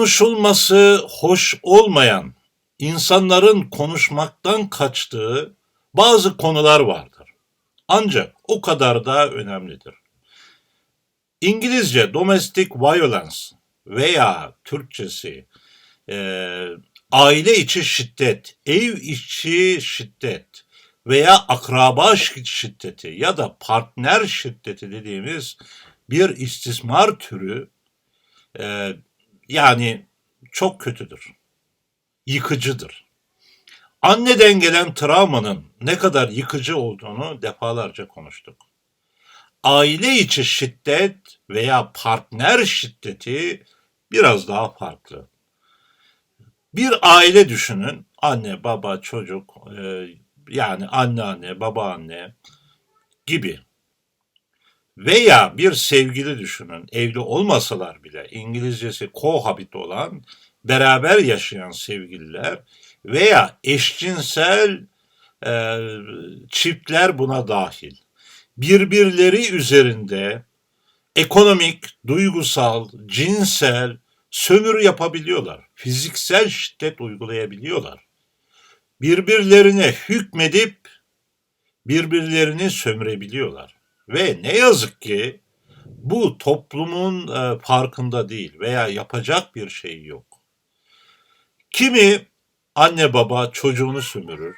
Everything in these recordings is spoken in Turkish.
konuşulması hoş olmayan, insanların konuşmaktan kaçtığı bazı konular vardır. Ancak o kadar da önemlidir. İngilizce domestic violence veya Türkçesi e, aile içi şiddet, ev içi şiddet veya akraba şi- şiddeti ya da partner şiddeti dediğimiz bir istismar türü e, yani çok kötüdür. Yıkıcıdır. Anneden gelen travmanın ne kadar yıkıcı olduğunu defalarca konuştuk. Aile içi şiddet veya partner şiddeti biraz daha farklı. Bir aile düşünün. Anne, baba, çocuk, e, yani anneanne, babaanne gibi. Veya bir sevgili düşünün. Evli olmasalar bile İngilizcesi cohabit olan beraber yaşayan sevgililer veya eşcinsel e, çiftler buna dahil. Birbirleri üzerinde ekonomik, duygusal, cinsel sömürü yapabiliyorlar. Fiziksel şiddet uygulayabiliyorlar. Birbirlerine hükmedip birbirlerini sömürebiliyorlar. Ve ne yazık ki bu toplumun e, farkında değil veya yapacak bir şey yok. Kimi anne baba çocuğunu sömürür.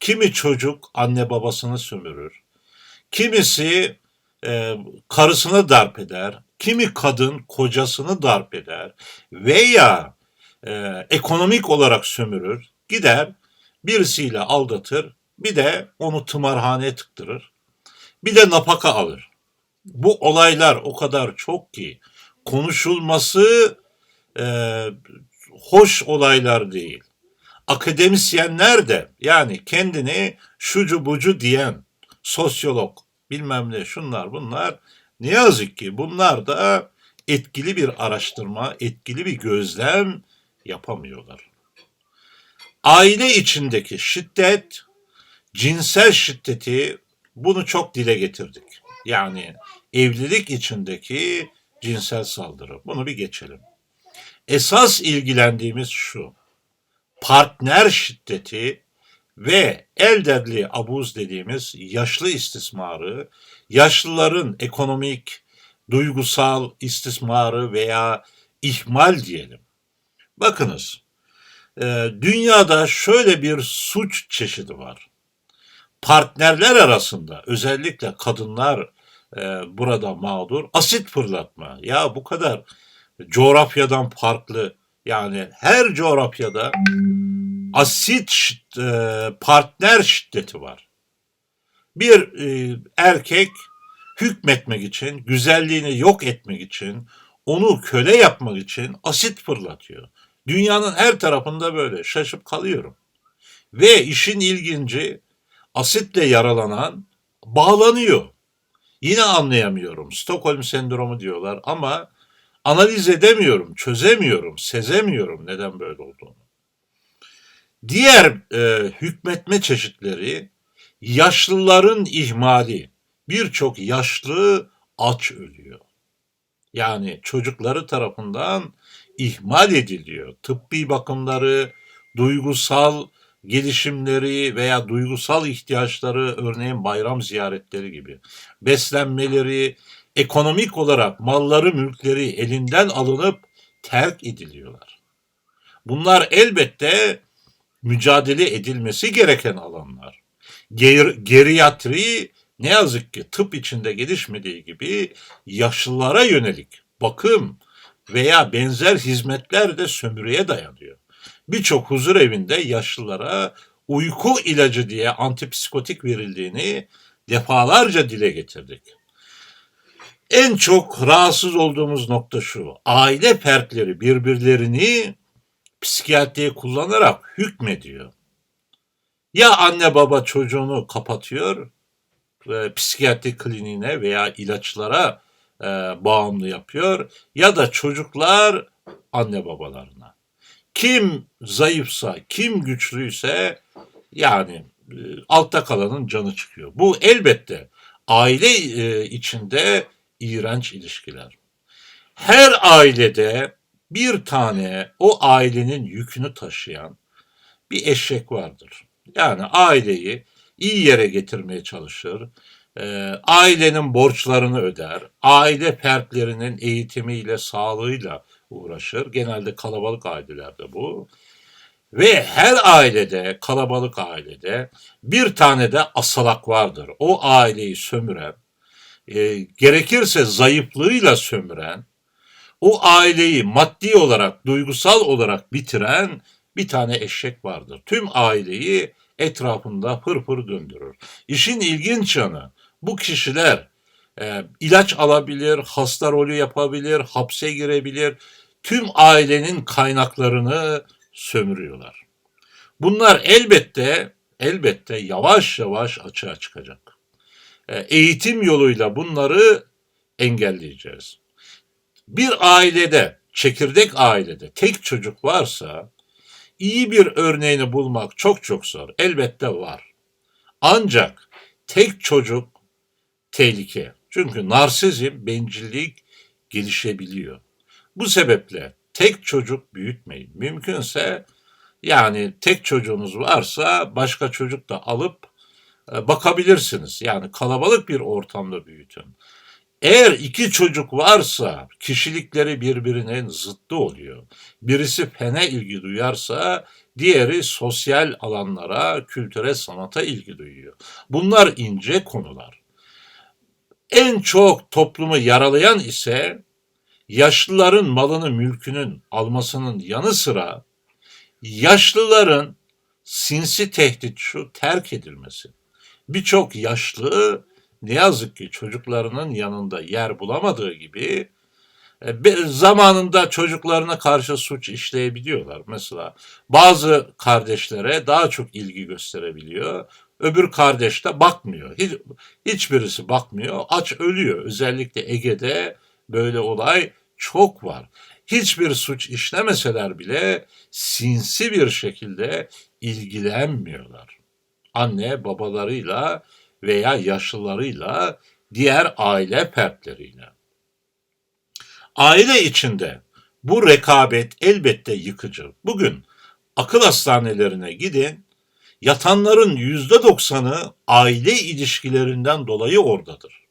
Kimi çocuk anne babasını sömürür. Kimisi e, karısını darp eder. Kimi kadın kocasını darp eder. Veya e, ekonomik olarak sömürür. Gider birisiyle aldatır. Bir de onu tımarhaneye tıktırır. Bir de napaka alır. Bu olaylar o kadar çok ki konuşulması e, hoş olaylar değil. Akademisyenler de yani kendini şucu bucu diyen sosyolog bilmem ne şunlar bunlar ne yazık ki bunlar da etkili bir araştırma, etkili bir gözlem yapamıyorlar. Aile içindeki şiddet, cinsel şiddeti bunu çok dile getirdik. Yani evlilik içindeki cinsel saldırı. Bunu bir geçelim. Esas ilgilendiğimiz şu. Partner şiddeti ve elderli abuz dediğimiz yaşlı istismarı, yaşlıların ekonomik, duygusal istismarı veya ihmal diyelim. Bakınız, e, dünyada şöyle bir suç çeşidi var. Partnerler arasında özellikle kadınlar e, burada mağdur. Asit fırlatma. Ya bu kadar coğrafyadan farklı yani her coğrafyada asit e, partner şiddeti var. Bir e, erkek hükmetmek için, güzelliğini yok etmek için, onu köle yapmak için asit fırlatıyor. Dünyanın her tarafında böyle şaşıp kalıyorum. Ve işin ilginci asitle yaralanan bağlanıyor. Yine anlayamıyorum. Stockholm sendromu diyorlar ama analiz edemiyorum, çözemiyorum, sezemiyorum neden böyle olduğunu. Diğer e, hükmetme çeşitleri yaşlıların ihmali. Birçok yaşlı aç ölüyor. Yani çocukları tarafından ihmal ediliyor. Tıbbi bakımları, duygusal gelişimleri veya duygusal ihtiyaçları örneğin bayram ziyaretleri gibi. Beslenmeleri, ekonomik olarak malları, mülkleri elinden alınıp terk ediliyorlar. Bunlar elbette mücadele edilmesi gereken alanlar. Ger geriatri ne yazık ki tıp içinde gelişmediği gibi yaşlılara yönelik bakım veya benzer hizmetler de sömürüye dayanıyor. Birçok huzur evinde yaşlılara uyku ilacı diye antipsikotik verildiğini defalarca dile getirdik. En çok rahatsız olduğumuz nokta şu. Aile fertleri birbirlerini psikiyatriye kullanarak hükmediyor. Ya anne baba çocuğunu kapatıyor, e, psikiyatri kliniğine veya ilaçlara e, bağımlı yapıyor ya da çocuklar anne babalarına. Kim zayıfsa, kim güçlüyse yani e, altta kalanın canı çıkıyor. Bu elbette aile e, içinde iğrenç ilişkiler. Her ailede bir tane o ailenin yükünü taşıyan bir eşek vardır. Yani aileyi iyi yere getirmeye çalışır, e, ailenin borçlarını öder, aile fertlerinin eğitimiyle, sağlığıyla uğraşır. Genelde kalabalık ailelerde bu. Ve her ailede, kalabalık ailede bir tane de asalak vardır. O aileyi sömüren, e, gerekirse zayıflığıyla sömüren, o aileyi maddi olarak, duygusal olarak bitiren bir tane eşek vardır. Tüm aileyi etrafında fırfır döndürür. İşin ilginç yanı bu kişiler e, ilaç alabilir, hasta rolü yapabilir, hapse girebilir. Tüm ailenin kaynaklarını sömürüyorlar. Bunlar elbette elbette yavaş yavaş açığa çıkacak. E, eğitim yoluyla bunları engelleyeceğiz. Bir ailede, çekirdek ailede tek çocuk varsa iyi bir örneğini bulmak çok çok zor. Elbette var. Ancak tek çocuk tehlike. Çünkü narsizm, bencillik gelişebiliyor. Bu sebeple tek çocuk büyütmeyin. Mümkünse yani tek çocuğunuz varsa başka çocuk da alıp e, bakabilirsiniz. Yani kalabalık bir ortamda büyütün. Eğer iki çocuk varsa kişilikleri birbirinin zıttı oluyor. Birisi fene ilgi duyarsa diğeri sosyal alanlara, kültüre, sanata ilgi duyuyor. Bunlar ince konular. En çok toplumu yaralayan ise yaşlıların malını mülkünün almasının yanı sıra yaşlıların sinsi tehdit şu terk edilmesi. Birçok yaşlı ne yazık ki çocuklarının yanında yer bulamadığı gibi e, zamanında çocuklarına karşı suç işleyebiliyorlar. Mesela bazı kardeşlere daha çok ilgi gösterebiliyor. Öbür kardeş de bakmıyor. Hiç, hiçbirisi bakmıyor. Aç ölüyor. Özellikle Ege'de böyle olay çok var. Hiçbir suç işlemeseler bile sinsi bir şekilde ilgilenmiyorlar. Anne babalarıyla veya yaşlılarıyla diğer aile fertleriyle. Aile içinde bu rekabet elbette yıkıcı. Bugün akıl hastanelerine gidin, yatanların yüzde doksanı aile ilişkilerinden dolayı oradadır.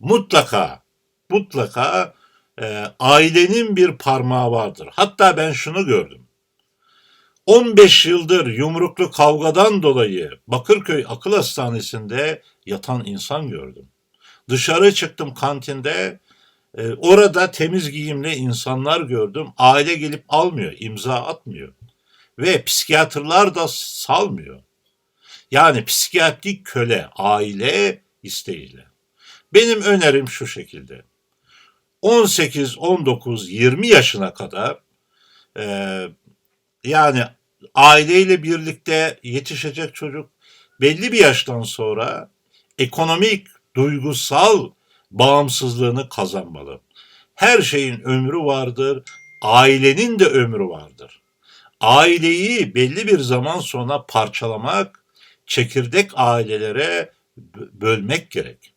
Mutlaka, mutlaka e, ailenin bir parmağı vardır. Hatta ben şunu gördüm. 15 yıldır yumruklu kavgadan dolayı Bakırköy Akıl Hastanesi'nde yatan insan gördüm. Dışarı çıktım kantinde, e, orada temiz giyimli insanlar gördüm. Aile gelip almıyor, imza atmıyor. Ve psikiyatrlar da salmıyor. Yani psikiyatrik köle, aile isteğiyle. Benim önerim şu şekilde. 18, 19, 20 yaşına kadar e, yani aileyle birlikte yetişecek çocuk belli bir yaştan sonra ekonomik, duygusal bağımsızlığını kazanmalı. Her şeyin ömrü vardır, ailenin de ömrü vardır. Aileyi belli bir zaman sonra parçalamak, çekirdek ailelere bölmek gerek.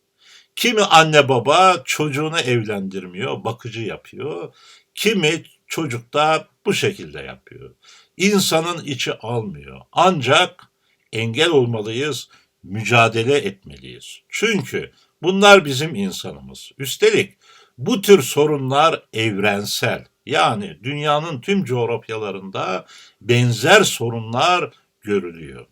Kimi anne baba çocuğunu evlendirmiyor, bakıcı yapıyor. Kimi çocuk da bu şekilde yapıyor. İnsanın içi almıyor. Ancak engel olmalıyız, mücadele etmeliyiz. Çünkü bunlar bizim insanımız. Üstelik bu tür sorunlar evrensel. Yani dünyanın tüm coğrafyalarında benzer sorunlar görülüyor.